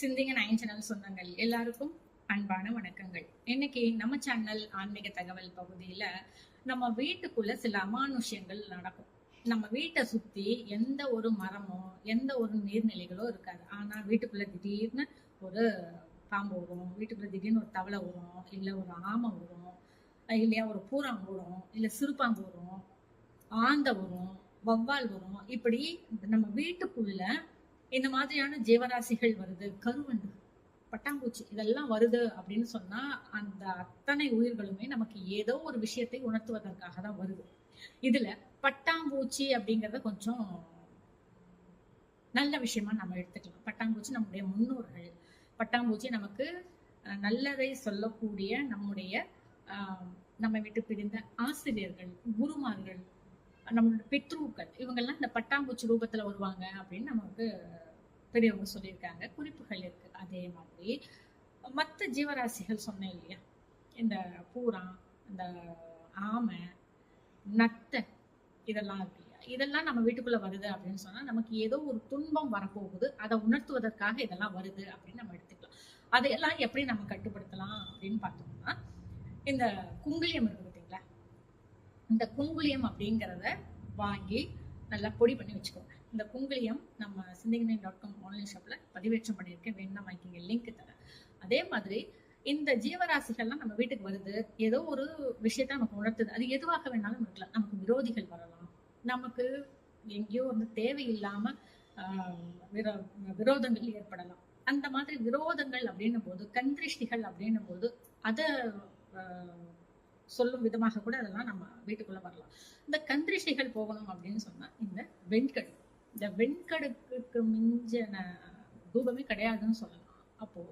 சிந்திங்க nine channel சொந்தங்கள். எல்லாருக்கும் அன்பான வணக்கங்கள். இன்னைக்கு நம்ம சேனல் ஆன்மீக தகவல் பகுதியில நம்ம வீட்டுக்குள்ள சில அமானுஷ்யங்கள் நடக்கும். நம்ம வீட்டை சுத்தி எந்த ஒரு மரமோ எந்த ஒரு நீர்நிலைகளோ இருக்காது. ஆனா வீட்டுக்குள்ள திடீர்னு ஒரு பாம்பு வரும் வீட்டுக்குள்ள திடீர்னு ஒரு தவளை வரும் இல்ல ஒரு ஆமை வரும் இல்லையா ஒரு பூரான் வரும் இல்ல சிறுபாம்பு வரும் ஆந்த வரும் வவ்வால் வரும் இப்படி நம்ம வீட்டுக்குள்ள இந்த மாதிரியான ஜீவராசிகள் வருது கருவண்டு பட்டாம்பூச்சி இதெல்லாம் வருது அப்படின்னு சொன்னா அந்த அத்தனை உயிர்களுமே நமக்கு ஏதோ ஒரு விஷயத்தை உணர்த்துவதற்காக தான் வருது. இதுல பட்டாம்பூச்சி அப்படிங்கறத கொஞ்சம் நல்ல விஷயமா நம்ம எடுத்துக்கலாம். பட்டாம்பூச்சி நம்முடைய முன்னோர்கள். பட்டாம்பூச்சி நமக்கு நல்லதை சொல்லக்கூடிய நம்முடைய ஆஹ், நம்ம விட்டு பிரிந்த ஆசிரியர்கள் குருமார்கள் நம்மளோட பித்ருக்கள் இவங்கெல்லாம் இந்த பட்டாம்பூச்சி ரூபத்துல வருவாங்க அப்படின்னு நமக்கு பெரியவங்க சொல்லியிருக்காங்க. குறிப்புகள் இருக்கு. அதே மாதிரி மற்ற ஜீவராசிகள் சொன்னேன் இல்லையா? இந்த பூரா இந்த ஆமை நத்தை இதெல்லாம் இருக்கு இல்லையா? இதெல்லாம் நம்ம வீட்டுக்குள்ள வருது அப்படின்னு சொன்னா நமக்கு ஏதோ ஒரு துன்பம் வரப்போகுது. அதை உணர்த்துவதற்காக இதெல்லாம் வருது அப்படின்னு நம்ம எடுத்துக்கலாம். அதையெல்லாம் எப்படி நம்ம கட்டுப்படுத்தலாம் அப்படின்னு பார்த்தோம்னா இந்த குங்கிலியம் இருக்கு இந்த குங்குளியம் அப்படிங்கிறத வாங்கி நல்லா பொடி பண்ணி வச்சுக்கோங்க இந்த குங்குளியம் நம்ம சிந்திங்கனை டாட் காம் ஆன்லைன் ஷாப்பில் பதிவேற்றம் பண்ணியிருக்கேன். வேணும்னா வாங்கிக்கிங்க. லிங்க் தரேன். அதே மாதிரி இந்த ஜீவராசிகள்லாம் நம்ம வீட்டுக்கு வருது. ஏதோ ஒரு விஷயத்த நமக்கு உணர்த்துது. அது எதுவாக வேணாலும் இருக்கலாம். நமக்கு விரோதிகள் வரலாம். நமக்கு எங்கேயோ வந்து தேவையில்லாம ஆஹ், விரோ- விரோதங்கள் ஏற்படலாம். அந்த மாதிரி விரோதங்கள் அப்படின்னும் போது கந்திருஷ்டிகள் அப்படின்னும் போது அதை சொல்லும் விதமாக கூட அதெல்லாம் நம்ம வீட்டுக்குள்ள வரலாம். இந்த கந்திரிசைகள் போகணும் அப்படின்னு சொன்னா இந்த வெண்கடு. இந்த வெண்கடுக்கு மிஞ்சின தூபமே கிடையாதுன்னு சொல்லலாம். அப்போ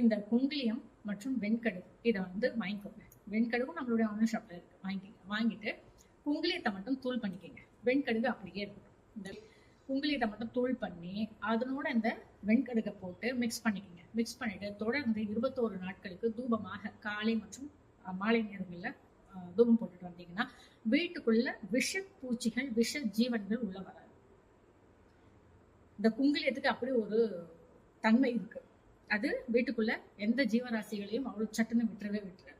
இந்த குங்கிலியம் மற்றும் வெண்கடு இதை வந்து வாங்கிக்கோங்க. வெண்கடுவும் நம்மளுடைய ஆன்லைன் ஷாப்ல இருக்கு. வாங்கிக்கோங்க வாங்கிட்டு குங்கிலியத்தை மட்டும் தூள் பண்ணிக்கோங்க. வெண்கடுகு அப்படியே இருக்கட்டும். இந்த குங்கிலியத்தை மட்டும் தூள் பண்ணி அதனோட இந்த வெண்கடுகை போட்டு மிக்ஸ் பண்ணிக்கோங்க. மிக்ஸ் பண்ணிட்டு தொடர்ந்து இருபத்தோரு நாட்களுக்கு தூபமாக காலை மற்றும் மாலை நேரங்களில் தூபம் போட்டுட்டு வந்தீங்கன்னா வீட்டுக்குள்ள விஷ பூச்சிகள் விஷ ஜீவன்கள் உள்ள வராது. இந்த குங்கிலியத்துக்கு அப்படி ஒரு தன்மை இருக்கு. அது வீட்டுக்குள்ள எந்த ஜீவராசிகளையும் அவ்வளவு சட்டுன்னு விட்டுறவே விட்டுறாது.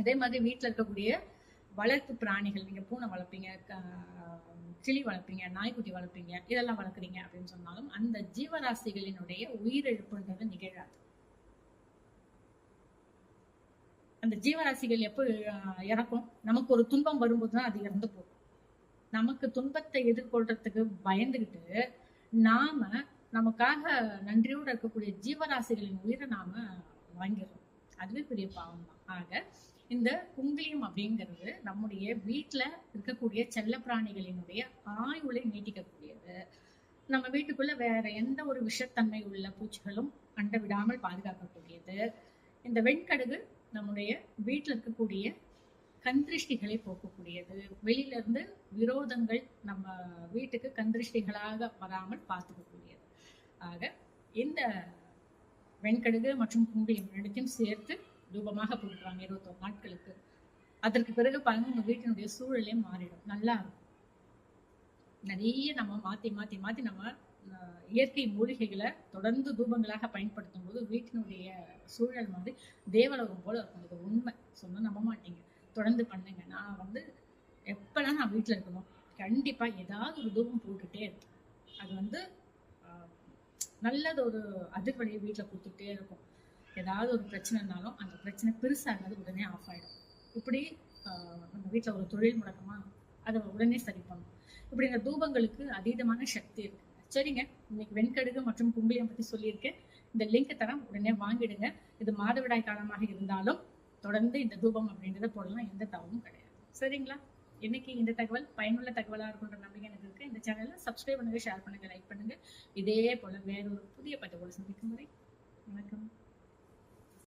அதே மாதிரி வீட்டுல இருக்கக்கூடிய வளர்ப்பு பிராணிகள் நீங்க பூனை வளர்ப்பீங்க கிளி வளர்ப்பீங்க நாய்க்குட்டி வளர்ப்பீங்க இதெல்லாம் வளர்க்குறீங்க அப்படின்னு சொன்னாலும் அந்த ஜீவராசிகளினுடைய உயிரிழப்புன்றது நிகழாது. அந்த ஜீவராசிகள் எப்போ இறக்கும்? நமக்கு ஒரு துன்பம் வரும்போது தான் அது இறந்து போகும். நமக்கு துன்பத்தை எதிர்கொள்றதுக்கு பயந்துகிட்டு நாம நமக்காக நன்றியோடு இருக்கக்கூடிய ஜீவராசிகளின் உயிரை நாம வாங்கிடுறோம். அதுவே பெரிய பாவம் தான். ஆக இந்த குங்கிலியம் அப்படிங்கிறது நம்முடைய வீட்டில் இருக்கக்கூடிய செல்ல பிராணிகளினுடைய ஆயுளை நீட்டிக்கக்கூடியது. நம்ம வீட்டுக்குள்ள வேற எந்த ஒரு விஷத்தன்மை உள்ள பூச்சிகளும் அண்ட விடாமல் பாதுகாக்கக்கூடியது. இந்த வெண்கடுகு நம்முடைய வீட்டில் இருக்கக்கூடிய கந்திருஷ்டிகளை போக்கக்கூடியது. வெளியில இருந்து விரோதங்கள் நம்ம வீட்டுக்கு கந்திருஷ்டிகளாக வராமல் பார்த்துக்கக்கூடியது. ஆக இந்த வெண்கடுகு மற்றும் குங்குளியம் ரெண்டுத்தையும் சேர்த்து தூபமாக போட்டுருவாங்க இருபத்தோரு நாட்களுக்கு. அதற்கு பிறகு பாருங்க உங்க வீட்டினுடைய சூழலே மாறிடும். நல்லா இருக்கும். நிறைய நம்ம மாத்தி மாத்தி மாத்தி நம்ம இயற்கை மூலிகைகளை தொடர்ந்து தூபங்களாக பயன்படுத்தும் போது வீட்டினுடைய சூழல் வந்து தேவலோகம் போல இருக்கும். இது உண்மை. சொன்னால் நம்ப மாட்டீங்க. தொடர்ந்து பண்ணுங்க. நான் வந்து எப்பெல்லாம் நான் வீட்டில் இருக்கணும் கண்டிப்பாக ஏதாவது ஒரு தூபம் போட்டுகிட்டே இருக்கும் அது வந்து நல்லது ஒரு அதிர்வலையை வீட்டில் கொடுத்துட்டே இருக்கும். ஏதாவது ஒரு பிரச்சனைனாலும் அந்த பிரச்சனை பெருசாகிறது உடனே ஆஃப் ஆகிடும் இப்படி நம்ம வீட்டில் ஒரு தொழில் முடக்கமாக அதை உடனே சரி பண்ணும் இப்படி இந்த தூபங்களுக்கு அதீதமான சக்தி இருக்கு. சரிங்க. இன்னைக்கு வெண்கடுகு மற்றும் குங்குளியம் பத்தி சொல்லியிருக்கேன். இந்த லிங்க் தரம் உடனே வாங்கிடுங்க. இது மாதவிடாய் காலமாக இருந்தாலும் தொடர்ந்து இந்த தூபம் அப்படின்றத போடலாம். எந்த தவறும் கிடையாது. சரிங்களா? இன்னைக்கு இந்த தகவல் பயனுள்ள தகவலாக இருக்குன்ற நம்பிக்கை எனக்கு இருக்கு. இந்த சேனலை சப்ஸ்கிரைப் பண்ணுங்க ஷேர் பண்ணுங்க லைக் பண்ணுங்க. இதே போல வேறொரு புதிய பதிவோடு சந்திக்கும் வரை வணக்கம்.